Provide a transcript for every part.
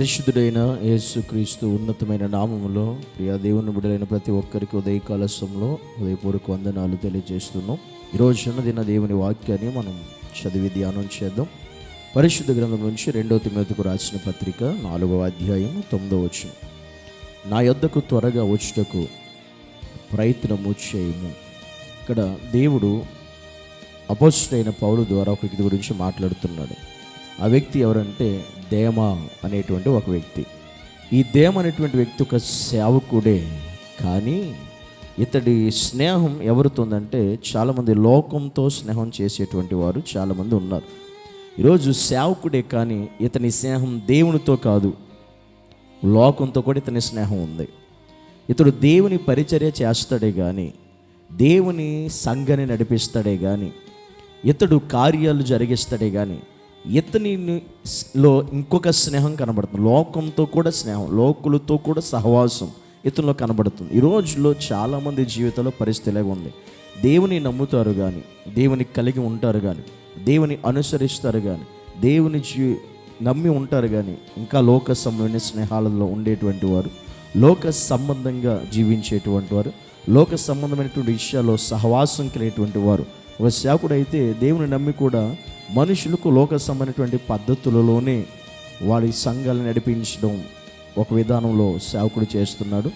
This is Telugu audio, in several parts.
పరిశుద్ధుడైన యేసుక్రీస్తు ఉన్నతమైన నామములో ప్రియా దేవుని బిడ్డలైన ప్రతి ఒక్కరికి ఉదయకాల సమయంలో ఉదయపూర్వక వందనాలు తెలియజేస్తున్నాం. ఈరోజు ఉన్నదిన దేవుని వాక్యాన్ని మనం చదివి ధ్యానం చేద్దాం. పరిశుద్ధ గ్రంథం నుంచి రెండవ తిమ్మతికు రాసిన పత్రిక నాలుగవ అధ్యాయం తొమ్మిదవ వచనం. నా యొద్దకు త్వరగా వచ్చుటకు ప్రయత్నము చేయము. ఇక్కడ దేవుడు అపోజిట్ పౌలు ద్వారా ఒక ఇది గురించి మాట్లాడుతున్నాడు. ఆ వ్యక్తి ఎవరంటే దేమ అనేటువంటి ఒక వ్యక్తి. ఈ దేమ అనేటువంటి వ్యక్తి ఒక సేవకుడే. కానీ ఇతడి స్నేహం ఎవరితో ఉందంటే చాలామంది లోకంతో స్నేహం చేసేటువంటి వారు చాలామంది ఉన్నారు. ఈరోజు సేవకుడే కానీ ఇతని స్నేహం దేవునితో కాదు. లోకంతో కూడా ఇతని స్నేహం ఉంది. ఇతడు దేవుని పరిచర్య చేస్తాడే కానీ దేవుని సంఘని నడిపిస్తాడే కానీ ఇతడు కార్యాలు జరిగిస్తాడే కానీ ఇతనిలో ఇంకొక స్నేహం కనబడుతుంది. లోకంతో కూడా స్నేహం లోకులతో కూడా సహవాసం ఇతనిలో కనబడుతుంది. ఈ రోజుల్లో చాలామంది జీవితంలో పరిస్థితి ఇలాగ ఉంది. దేవుని నమ్ముతారు కానీ దేవుని కలిగి ఉంటారు కానీ దేవుని అనుసరిస్తారు కానీ దేవుని జీ నమ్మి ఉంటారు కానీ ఇంకా లోక సంబంధమైన స్నేహాలలో ఉండేటువంటి వారు లోక సంబంధంగా జీవించేటువంటి వారు లోక సంబంధమైనటువంటి విషయాల్లో సహవాసం కలిగేటువంటి వారు ఒక సేవకుడు అయితే దేవుని నమ్మి కూడా మనుషులకు లోక సంబంధమైనటువంటి పద్ధతులలోనే వాడి సంఘాలను నడిపించడం ఒక విధానంలో సేవకుడు చేస్తున్నాడు.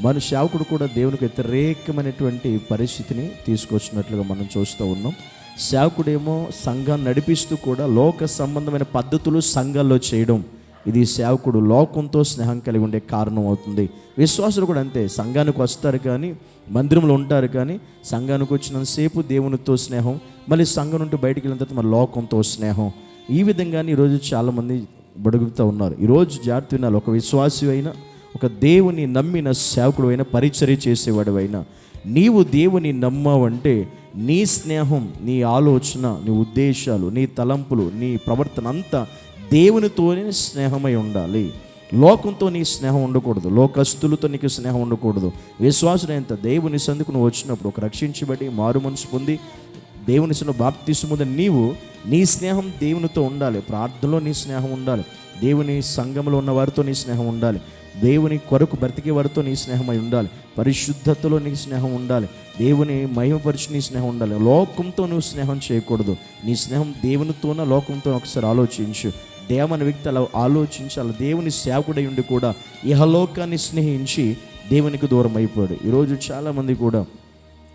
మన సేవకుడు కూడా దేవునికి వ్యతిరేకమైనటువంటి పరిస్థితిని తీసుకొచ్చినట్లుగా మనం చూస్తూ ఉన్నాం. సేవకుడేమో సంఘాన్ని నడిపిస్తూ కూడా లోక సంబంధమైన పద్ధతులు సంఘాల్లో చేయడం ఇది సేవకుడు లోకంతో స్నేహం కలిగి ఉండే కారణం అవుతుంది. విశ్వాసులు కూడా అంతే. సంఘానికి వస్తారు కానీ మందిరంలో ఉంటారు కానీ సంఘానికి వచ్చినంతసేపు దేవునితో స్నేహం మళ్ళీ సంఘం నుండి బయటికి వెళ్ళిన తర్వాత మన లోకంతో స్నేహం. ఈ విధంగానే ఈరోజు చాలామంది బడుగుతూ ఉన్నారు. ఈరోజు జాగ్రత్త వినాలి. ఒక విశ్వాసి అయినా ఒక దేవుని నమ్మిన సేవకుడు అయినా పరిచర్య చేసేవాడు అయినా నీవు దేవుని నమ్మావంటే నీ స్నేహం నీ ఆలోచన నీ ఉద్దేశాలు నీ తలంపులు నీ ప్రవర్తన అంతా దేవునితోనే స్నేహమై ఉండాలి. లోకంతో నీ స్నేహం ఉండకూడదు. లోకస్తులతో నీకు స్నేహం ఉండకూడదు. విశ్వాసుడు ఎంత దేవుని సందుకు నువ్వు వచ్చినప్పుడు ఒక రక్షించబడి మారు మనసు పొంది దేవుని సన్ను బాప్తిసుముద నీవు నీ స్నేహం దేవునితో ఉండాలి. ప్రార్థనలో నీ స్నేహం ఉండాలి. దేవుని సంఘంలో ఉన్న వారితో నీ స్నేహం ఉండాలి. దేవుని కొరకు బ్రతికే వారితో నీ స్నేహమై ఉండాలి. పరిశుద్ధతలో నీ స్నేహం ఉండాలి. దేవుని మహిమపరిచి నీ స్నేహం ఉండాలి. లోకంతో నువ్వు స్నేహం చేయకూడదు. నీ స్నేహం దేవునితోన లోకంతో ఒకసారి ఆలోచించు. దేవని వ్యక్తి అలా ఆలోచించాలి. దేవుని సేవకుడై ఉండి కూడా ఇహలోకాన్ని స్నేహించి దేవునికి దూరం అయిపోయాడు. ఈరోజు చాలామంది కూడా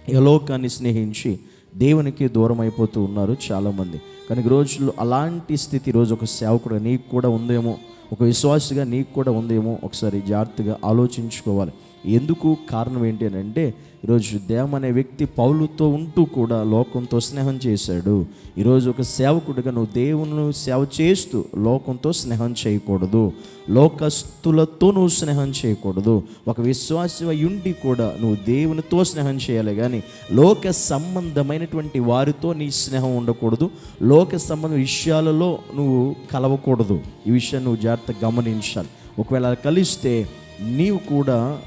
ఇహలోకాన్ని స్నేహించి దేవునికి దూరం అయిపోతూ ఉన్నారు చాలామంది. కానీ ఈ రోజుల్లో అలాంటి స్థితి రోజు ఒక సేవకుడు నీకు కూడా ఉందేమో ఒక విశ్వాసిగా నీకు కూడా ఉందేమో ఒకసారి జాగ్రత్తగా ఆలోచించుకోవాలి. ఎందుకు కారణం ఏంటి అని అంటే ఈరోజు దేవం అనే వ్యక్తి పౌలుతో ఉంటూ కూడా లోకంతో స్నేహం చేశాడు. ఈరోజు ఒక సేవకుడిగా నువ్వు దేవుని సేవ చేస్తూ లోకంతో స్నేహం చేయకూడదు. లోకస్తులతో నువ్వు స్నేహం చేయకూడదు. ఒక విశ్వాసి ఉండి కూడా నువ్వు దేవునితో స్నేహం చేయాలి. కానీ లోక సంబంధమైనటువంటి వారితో నీ స్నేహం ఉండకూడదు. లోక సంబంధ విషయాలలో నువ్వు కలవకూడదు. ఈ విషయాన్ని నువ్వు జాగ్రత్తగా గమనించాలి. ఒకవేళ కలిస్తే నీవు కూడా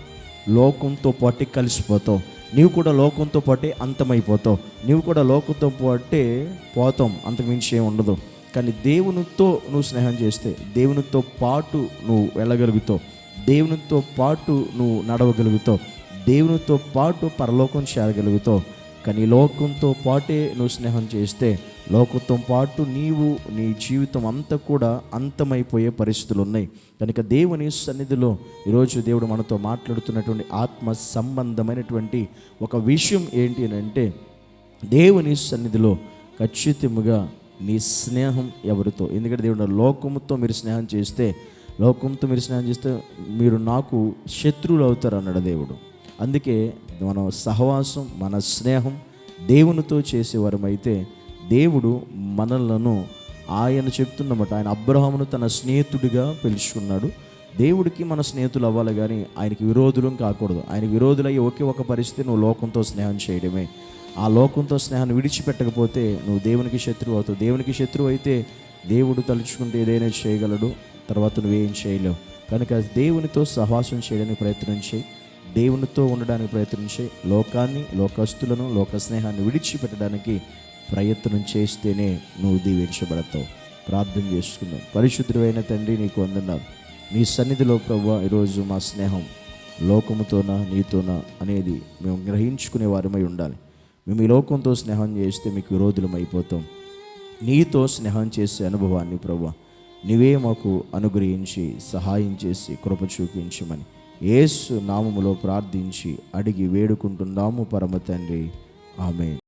లోకంతో పాటు కలిసిపోతావు. నీవు కూడా లోకంతో పాటే అంతమైపోతావు. నీవు కూడా లోకంతో పాటే పోతాం అంతకుమించి ఏమి ఉండదు. కానీ దేవునితో నువ్వు స్నేహం చేస్తే దేవునితో పాటు నువ్వు వెళ్ళగలుగుతావు. దేవునితో పాటు నువ్వు నడవగలుగుతావు. దేవునితో పాటు పరలోకం చేరగలుగుతావు. కానీ లోకంతో పాటే నువ్వు స్నేహం చేస్తే లోకంతో పాటు నీవు నీ జీవితం అంతా కూడా అంతమైపోయే పరిస్థితులు ఉన్నాయి కనుక దేవుని సన్నిధిలో ఈరోజు దేవుడు మనతో మాట్లాడుతున్నటువంటి ఆత్మ సంబంధమైనటువంటి ఒక విషయం ఏంటి అని అంటే దేవుని సన్నిధిలో ఖచ్చితంగా నీ స్నేహం ఎవరితో? ఎందుకంటే దేవుడు లోకముతో మీరు స్నేహం చేస్తే లోకంతో మీరు స్నేహం చేస్తే మీరు నాకు శత్రువులు అవుతారు అన్నాడు దేవుడు. అందుకే మన సహవాసం మన స్నేహం దేవునితో చేసేవారమైతే దేవుడు మనలను ఆయన చెప్తున్నమాట. ఆయన అబ్రహామును తన స్నేహితుడిగా పిలుచుకున్నాడు. దేవుడికి మన స్నేహితులు అవ్వాలి కానీ ఆయనకి విరోధులం కాకూడదు. ఆయన విరోధులయ్యే ఒకే ఒక పరిస్థితి నువ్వు లోకంతో స్నేహం చేయడమే. ఆ లోకంతో స్నేహాన్ని విడిచిపెట్టకపోతే నువ్వు దేవునికి శత్రువు అవుతావు. దేవునికి శత్రువు అయితే దేవుడు తలుచుకుంటే ఏదైనా చేయగలడు. తర్వాత నువ్వేం చేయలేవు. కనుక దేవునితో సహవాసం చేయడానికి ప్రయత్నించి దేవునితో ఉండడానికి ప్రయత్నించి లోకాన్ని లోకస్తులను లోక స్నేహాన్ని విడిచిపెట్టడానికి ప్రయత్నం చేస్తేనే నువ్వు దీవించబడతావు. ప్రార్థన చేసుకుందాం. పరిశుద్ధుడైన తండ్రి నీకు వందనాలు. నీ సన్నిధిలో ప్రభు ఈరోజు మా స్నేహం లోకముతోనా నీతోనా అనేది మేము గ్రహించుకునే వారమై ఉండాలి. మేము ఈ లోకంతో స్నేహం చేస్తే మీకు విరోధులం అయిపోతాం. నీతో స్నేహం చేసే అనుభవాన్ని ప్రభు నీవే మాకు అనుగ్రహించి సహాయం చేసి కృప చూపించమని ఏసు నామములో ప్రార్థించి అడిగి వేడుకుంటున్నాము పరమ తండ్రి. ఆమెన్.